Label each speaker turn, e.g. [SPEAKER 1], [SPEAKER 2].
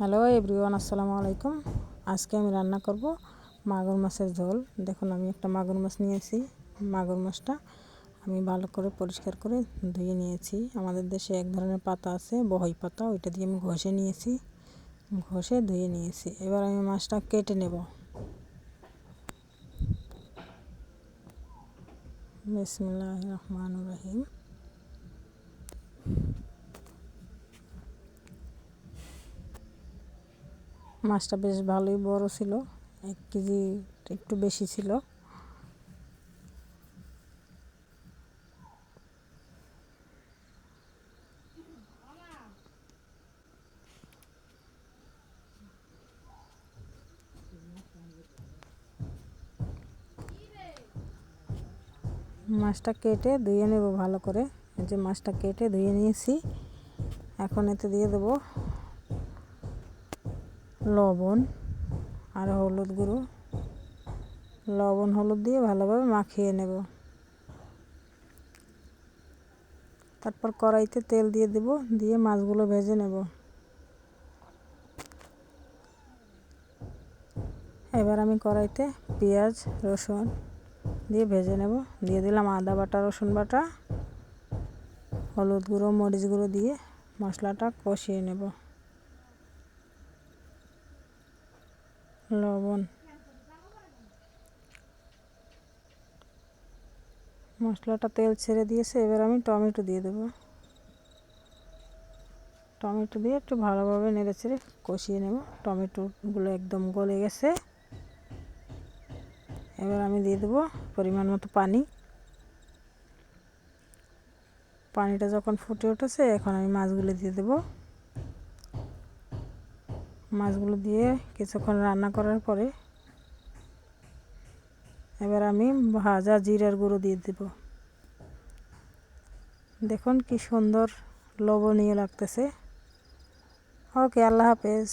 [SPEAKER 1] Hello everyone, আসসালামু আলাইকুম। আজকে আমি রান্না করব মাগুর মাছের ঝোল। দেখুন, আমি একটা মাগুর মাছ নিয়েছি মাগুর মাছটা আমি ভালো করে পরিষ্কার করে ধুয়ে নিয়েছি। আমাদের দেশে এক ধরনের পাতা আছে, বহই পাতা। ওইটা দিয়ে আমি ঘষে নিয়েছি। ঘষে ধুয়ে নিয়েছি। এবার আমি মাছটা কেটে নেব। বিসমুল্লাহ রহমান রহিম। মাছটা বেশ ভালোই বড় ছিল, এক কেজি একটু বেশি ছিল। মাছটা কেটে ধুয়ে নেব ভালো করে। যে মাছটা কেটে ধুয়ে নিয়েছি। এখন এতে দিয়ে দেবো লবণ আর হলুদ গুঁড়ো। লবণ, হলুদ দিয়ে ভালোভাবে মাখিয়ে নেব। তারপর কড়াইতে তেল দিয়ে দেব, দিয়ে মাছগুলো ভেজে নেব। এবার আমি কড়াইতে পেঁয়াজ, রসুন দিয়ে ভেজে নেব। দিয়ে দিলাম আদা বাটা, রসুন বাটা, হলুদ গুঁড়ো, মরিচ গুঁড়ো দিয়ে মশলাটা কষিয়ে নেব। লবণ। মশলাটা তেল ছেড়ে দিয়েছে, এবার আমি টমেটো দিয়ে দেবো। টমেটো দিয়ে একটু ভালোভাবে নেড়ে ছেড়ে কষিয়ে নেব। টমেটোগুলো একদম গলে গেছে। এবার আমি দিয়ে দেবো পরিমাণ মতো পানি। পানিটা যখন ফুটে উঠেছে, এখন আমি মাছগুলো দিয়ে দেবো। মাছগুলো দিয়ে কিছুক্ষণ রান্না করার পরে এবার আমি ভাজা জিরার গুঁড়ো দিয়ে দেব। দেখুন কি সুন্দর লবণীয় লাগতেছে। ওকে, আল্লাহ হাফেজ।